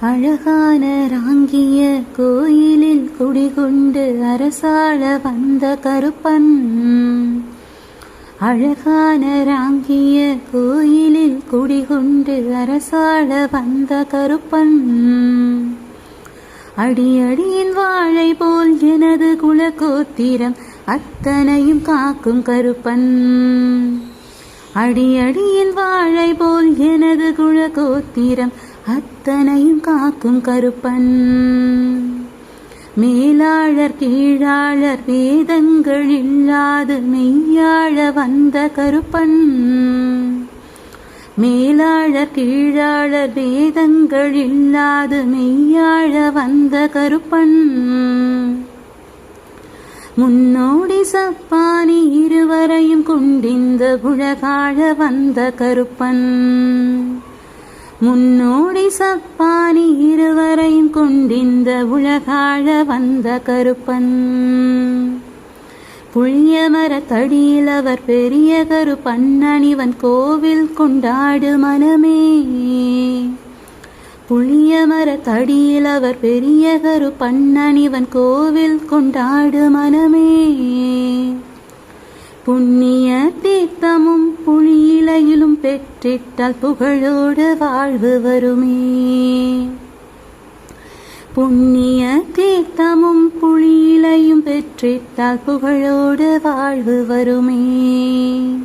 அழகான ராங்கிய கோயிலில் குடிகொண்டு அரசாள வந்த கருப்பன். அழகான ராங்கிய கோயிலில் குடிகொண்டு அரசாள வந்த கருப்பன். அடியடியின் வாழை போல் எனது குலக்கோத்திரம் அத்தனையும் காக்கும் கருப்பன். அடியடியின் வாழை போல் எனது குலகோத்திரம் அத்தனையும் காக்கும் கருப்பன். மேலாளர் கீழாளர் வேதங்கள் இல்லாது மெய்யாழ வந்த கருப்பன். மேலாளர் கீழாளர் வேதங்கள் இல்லாது மெய்யாழ வந்த கருப்பன். முன்னோடி சப்பானி இருவரையும் கொண்டிந்த உலகாழ வந்த கருப்பன். முன்னோடி சப்பானி இருவரையும் கொண்டிந்த உலகாழ வந்த கருப்பன். புளிய மரத்தடியில் அவர் பெரிய கருப்பண்ணனிவன் கோவில் கொண்டாடு மனமே. புளிய மரத்தடியில் அவர் பெரிய கருப்பண்ணனிவன் கோவில் கொண்டாடு மனமே. புண்ணிய தீர்த்தமும் பெற்றிட்டால் புகழோடு வாழ்வு வருமே. புண்ணிய தீர்த்தமும் புளியிலையும் பெற்றிட்டால் புகழோடு வாழ்வு வருமே.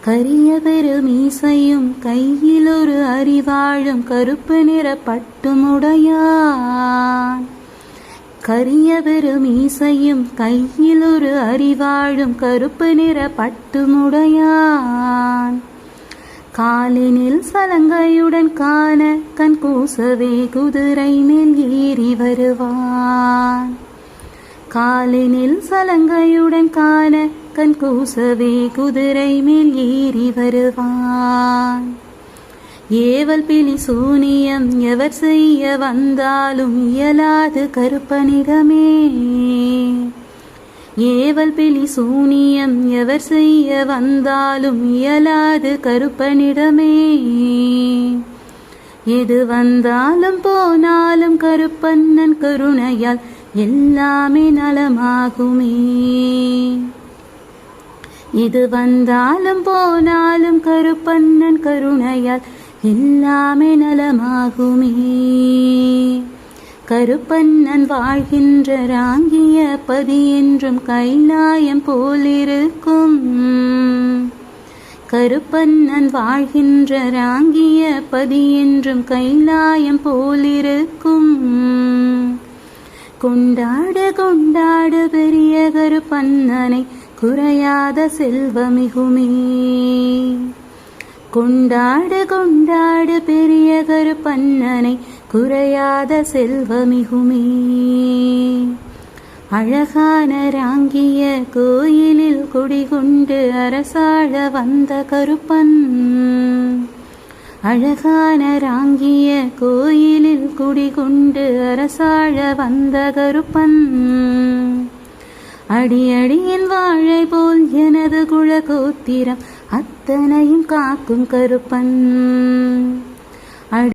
கரிய பெருமீசையும் கையில் ஒரு அறிவாழும் கருப்பு நிற பட்டுமுடையான். கரிய பெருமீசையும் கையில் ஒரு அறிவாழும் கருப்பு நிற பட்டுமுடையான். காலினில் சலங்கையுடன் காண கண் கூசவே குதிரை மேல் ஏறி வருவான். காலினில் சலங்கையுடன் காண கண் கூசவே குதிரை மேல் ஏறி வருவான். ஏவல் பிலி சூனியம் எவர் செய்ய வந்தாலும் இயலாது கருப்பனிடமே. ஏவல் பிலி சூனியம் எவர் செய்ய வந்தாலும் இயலாது கருப்பனிடமே. எது வந்தாலும் போனாலும் கருப்பண்ணன் கருணையால் எல்லாமே நலமாகுமே. இது வந்தாலும் போனாலும் கருப்பண்ணன் கருணையால் எல்லாமே நலமாகுமே. கருப்பண்ணன் வாழ்கின்ற ராங்கிய பதி என்றும் கைலாயம் போலிருக்கும். கருப்பண்ணன் வாழ்கின்ற ராங்கிய பதி என்றும் கைலாயம் போலிருக்கும். கொண்டாடு கொண்டாடு பெரிய கருப்பண்ணனை குறையாத செல்வமிகுமே. கொண்டாடு கொண்டாடு பெரிய கருப்பண்ணனை குறையாத செல்வமிகுமே. அழகான ராங்கிய கோயிலில் குடிகொண்டு அரசாழ வந்த கருப்பன். அழகான ராங்கிய கோயிலில் குடிகொண்டு அரசாழ வந்த கருப்பன். அடியடியின் வாழை போல் எனது குழகோத்திரம் அத்தனையும் காக்கும் கருப்பன்.